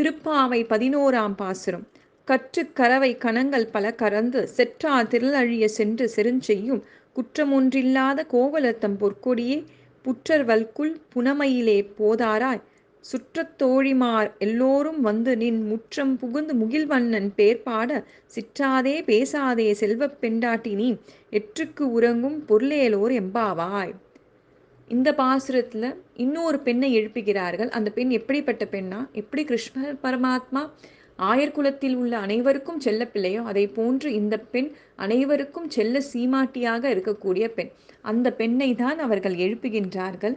திருப்பாவை பதினோராம் பாசுரம். கற்று கரவை கணங்கள் பல கறந்து செற்றா திரளழிய சென்று செருஞ்செய்யும். குற்றமொன்றில்லாத கோவலத்தம் பொற்கொடியே புற்றர் வல்குள் புனமையிலே போதாராய். சுற்றத்தோழிமார் எல்லோரும் வந்து நின் முற்றம் புகுந்து முகில்வண்ணன் பேர் பாட சிற்றாதே பேசாதே செல்வப் பெண்டாட்டி நீ எற்றுக்கு உறங்கும் பொருளேலோர் எம்பாவாய். இந்த பாசுரத்தில் இன்னொரு பெண்ணை எழுப்புகிறார்கள். அந்த பெண் எப்படிப்பட்ட பெண்ணா? எப்படி கிருஷ்ண பரமாத்மா ஆயர்குலத்தில் உள்ள அனைவருக்கும் செல்ல பிள்ளையோ? அதை போன்று இந்த பெண் அனைவருக்கும் செல்ல சீமாட்டியாக இருக்கக்கூடிய பெண். அந்த பெண்ணை தான் அவர்கள் எழுப்புகின்றார்கள்.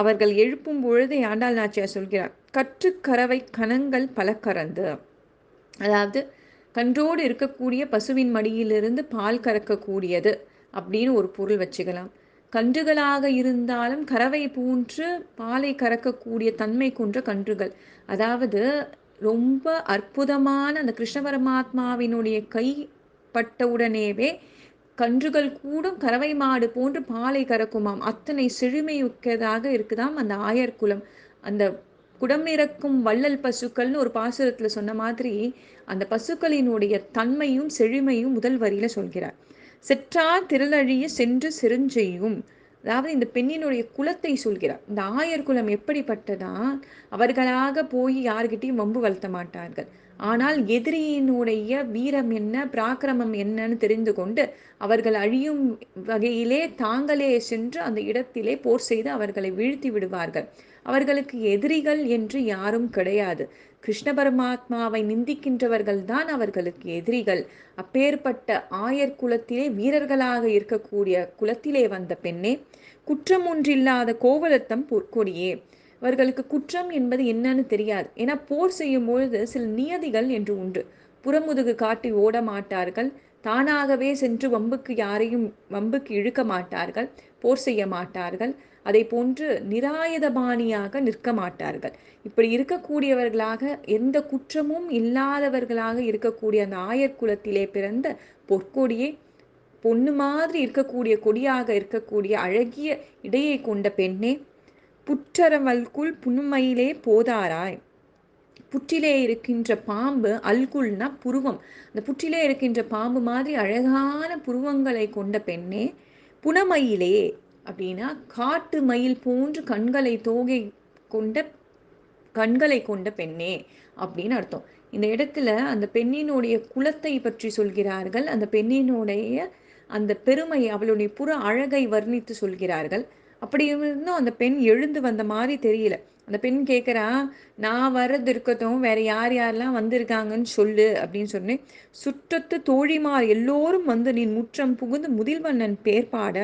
அவர்கள் எழுப்பும் பொழுது ஆண்டாள் நாச்சியார் சொல்கிறார் கற்றுக்கறவை கணங்கள் பல கறந்து அதாவது கன்றோடு இருக்கக்கூடிய பசுவின் மடியிலிருந்து பால் கறக்கக்கூடியது அப்படின்னு ஒரு பொருள் வச்சுக்கலாம். கன்றுகளாக இருந்தாலும் கறவை போன்று பாலை கறக்கக்கூடிய தன்மை கொன்ற கன்றுகள். அதாவது ரொம்ப அற்புதமான அந்த கிருஷ்ண பரமாத்மாவினுடைய கை பட்டவுடனேவே கன்றுகள் கூடும் கறவை மாடு போன்று பாலை கறக்குமாம். அத்தனை செழுமையுக்கதாக இருக்குதாம் அந்த ஆயர் குலம். அந்த குடம் இறக்கும் வள்ளல் பசுக்கள்னு ஒரு பாசுரத்தில் சொன்ன மாதிரி அந்த பசுக்களினுடைய தன்மையும் செழுமையும் முதல் வரியில சொல்கிறார். செற்றார் திருநழிய சென்று செருஞ்செய்யும் அதாவது இந்த பெண்ணினுடைய குலத்தை சொல்கிறார். இந்த ஆயர் குலம் எப்படிப்பட்டதா அவர்களாக போய் யார்கிட்டையும் வம்பு வளர்த்த மாட்டார்கள். ஆனால் எதிரியினுடைய வீரம் என்ன பிராக்கிரமம் என்னன்னு தெரிந்து கொண்டு அவர்கள் அழியும் வகையிலே தாங்களே சென்று அந்த இடத்திலே போர் செய்து அவர்களை வீழ்த்தி விடுவார்கள். அவர்களுக்கு எதிரிகள் என்று யாரும் கிடையாது. கிருஷ்ண பரமாத்மாவை நிந்திக்கின்றவர்கள் தான் அவர்களுக்கு எதிரிகள். அப்பேற்பட்ட ஆயர் குலத்திலே வீரர்களாக இருக்கக்கூடிய குலத்திலே வந்த பெண்ணே குற்றம் ஒன்றில்லாத கோவலத்தம் பொற்கொடியே. அவர்களுக்கு குற்றம் என்பது என்னன்னு தெரியாது. ஏன்னா போர் செய்யும் பொழுது சில நியதிகள் என்று உண்டு. புறமுதுகு காட்டி ஓட மாட்டார்கள். தானாகவே சென்று வம்புக்கு யாரையும் வம்புக்கு இழுக்க மாட்டார்கள். போர் செய்ய மாட்டார்கள். அதை போன்று நிராயுதபாணியாக நிற்க மாட்டார்கள். இப்படி இருக்கக்கூடியவர்களாக எந்த குற்றமும் இல்லாதவர்களாக இருக்கக்கூடிய அந்த ஆயர் குலத்திலே பிறந்த பொற்கொடியே பொண்ணு மாதிரி இருக்கக்கூடிய கொடியாக இருக்கக்கூடிய அழகிய இடையை கொண்ட பெண்ணே புற்றரவல்குள் புனுமையிலே போதாராய். புற்றிலே இருக்கின்ற பாம்பு அல்குல்னா புருவம். அந்த புற்றிலே இருக்கின்ற பாம்பு மாதிரி அழகான புருவங்களை கொண்ட பெண்ணே புனமயிலே அப்படின்னா காட்டு மயில் போன்று கண்களை தோகை கொண்ட கண்களை கொண்ட பெண்ணே அப்படின்னு அர்த்தம். இந்த இடத்துல அந்த பெண்ணினுடைய குலத்தை பற்றி சொல்கிறார்கள். அந்த பெண்ணினுடைய அந்த பெருமை அவளுடைய புற அழகை வர்ணித்து சொல்கிறார்கள். அப்படி இருந்தும் அந்த பெண் எழுந்து வந்த மாதிரி தெரியல. அந்த பெண் கேட்குறா நான் வர்றது இருக்கட்டும் வேற யார் யாரெல்லாம் வந்திருக்காங்கன்னு சொல்லு அப்படின்னு சொன்னேன். சுற்றத்து தோழிமார் எல்லோரும் வந்து நீ முற்றம் புகுந்து முதில்வண்ணன் பேர் பாட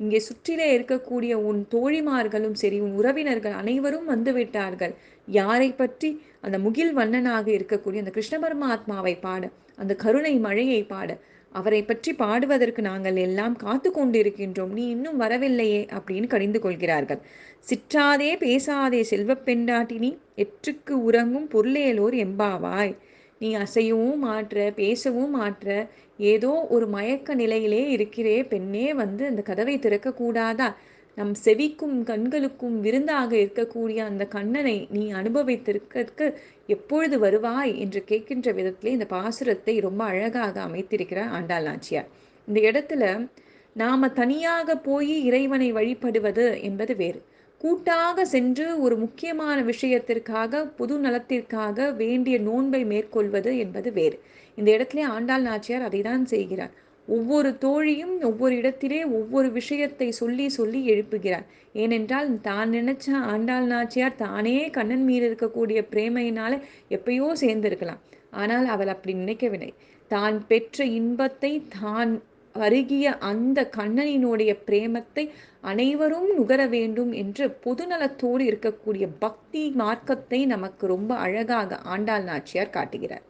இங்கே சுற்றிலே இருக்கக்கூடிய உன் தோழிமார்களும் சரி உன் உறவினர்கள் அனைவரும் வந்து விட்டார்கள். யாரை பற்றி? அந்த முகில் வண்ணனாக இருக்கக்கூடிய அந்த கிருஷ்ண பரமாத்மாவை பாட அந்த கருணை மழையை பாட அவரை பற்றி பாடுவதற்கு நாங்கள் எல்லாம் காத்து கொண்டிருக்கின்றோம். நீ இன்னும் வரவில்லையே அப்படின்னு கடிந்து கொள்கிறார்கள். சிற்றாதே பேசாதே செல்வப்பெண்டாட்டினி எற்றுக்கு உறங்கும் பொருளேலோர் எம்பாவாய். நீ அசையவும் மாற்ற பேசவும் மாற்ற ஏதோ ஒரு மயக்க நிலையிலே இருக்கிறே பெண்ணே வந்து அந்த கதவை திறக்கக்கூடாதா நம் செவிக்கும் கண்களுக்கும் விருந்தாக இருக்கக்கூடிய அந்த கண்ணனை நீ அனுபவித்திருக்கிறதுக்கு எப்பொழுது வருவாய் என்று கேட்கின்ற விதத்திலே இந்த பாசுரத்தை ரொம்ப அழகாக அமைத்திருக்கிறார் ஆண்டாள் நாச்சியார். இந்த இடத்துல நாம தனியாக போய் இறைவனை வழிபடுவது என்பது வேறு. கூட்டாக சென்று ஒரு முக்கியமான விஷயத்திற்காக பொது நலத்திற்காக வேண்டிய நோன்பை மேற்கொள்வது என்பது வேறு. இந்த இடத்துல ஆண்டாள் நாச்சியார் அதை தான் செய்கிறார். ஒவ்வொரு தோழியும் ஒவ்வொரு இடத்திலே ஒவ்வொரு விஷயத்தை சொல்லி சொல்லி எழுப்புகிறார். ஏனென்றால் தான் நினைச்ச ஆண்டாள் நாச்சியார் தானே கண்ணன் மீது இருக்கக்கூடிய பிரேமையினால எப்பயோ சேர்ந்திருக்கலாம். ஆனால் அவள் அப்படி நினைக்கவில்லை. தான் பெற்ற இன்பத்தை தான் அருகிய அந்த கண்ணனினுடைய பிரேமத்தை அனைவரும் நுகர வேண்டும் என்று பொதுநலத்தோடு இருக்கக்கூடிய பக்தி மார்க்கத்தை நமக்கு ரொம்ப அழகாக ஆண்டாள் நாச்சியார் காட்டுகிறார்.